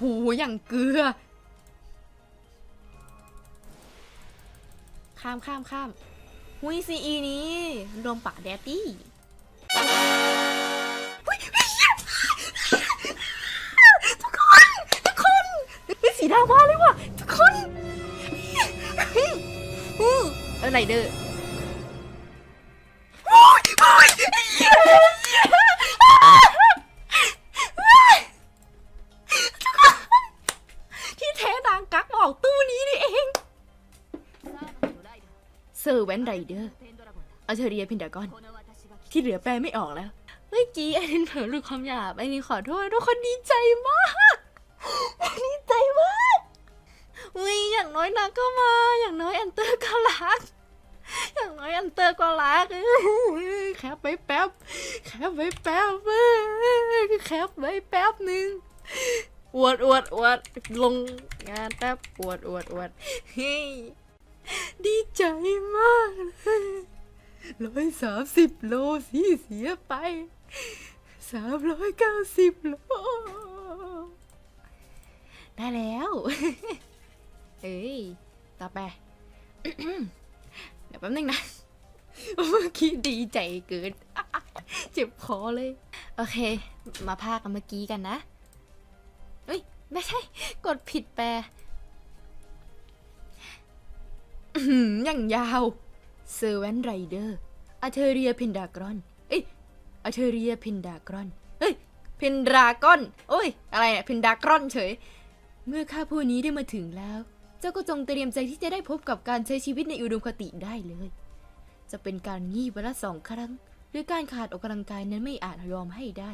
โหอย่างเกลือ ข้ามข้ามข้ามหุยซีอีนี้รวมปากแดตตี้อุ๊ยทุกคน ทุกคนเฮ้ยสีดาวมาเลยว่ะ ทุกคนอือเออไรเดอร์ เซอร์แวนไรเดอร์อัลเทเรียพินดากอน ที่เหลือแปลไม่ออกแล้ว เมื่อกี้ไอ้นินเผลอหลุดคำหยาบไอ้นินขอโทษทุกคนดีใจมากดีใจมากอุ้ยอย่างน้อยนางก็มา อย่างน้อยอันเตอร์ก็รัก อย่างน้อยอันเตอร์ก็รักแคปไว้แป๊บแคปไว้แป๊บแคปไว้แป๊บหนึ่งอวดอวดอวดลงงานแป๊บอวดอวดอวดเฮ้ ดีใจมากเลยร้อยสามสิบโลที่เสียไปสามร้อยเก้าสิบโล ได้แล้ว เอ้ย ต่อไป เดี๋ยวแป๊บนึงนะ เมื่อกี้ดีใจเกิน เจ็บคอเลย โอเค มาพากันเมื่อกี้กันนะเอ้ย ไม่ใช่ กดผิดแปล อย่างยาวเซอร์แวนไรเดอร์อาเทเรียพินดากรอน เอ้ยอาเทเรียพินดากรอนเอ้ยพินดากอน โอ้ย อะไรเนี่ยพินดากรอนเฉย เมื่อข้าผู้นี้ได้มาถึงแล้ว เจ้าก็จงเตรียมใจที่จะได้พบกับการใช้ชีวิตในอุดมคติได้เลย จะเป็นการงีบวันละสองครั้ง หรือการขาดออกกำลังกายนั้นไม่อาจยอมให้ได้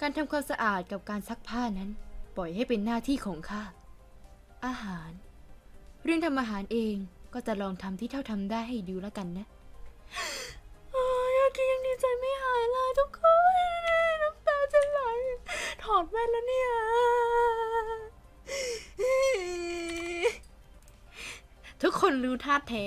การทำความสะอาดกับการซักผ้านั้น ปล่อยให้เป็นหน้าที่ของข้า อาหาร เรื่องทำอาหารเอง ก็จะลองทำที่เท่าทำได้ให้ดูแล้วกันนะโอ้ยอากิยังดีใจไม่หายเลยทุกคนน้ำตาจะไหลถอดแว่นแล้วเนี่ยทุกคนรู้ท่าแท้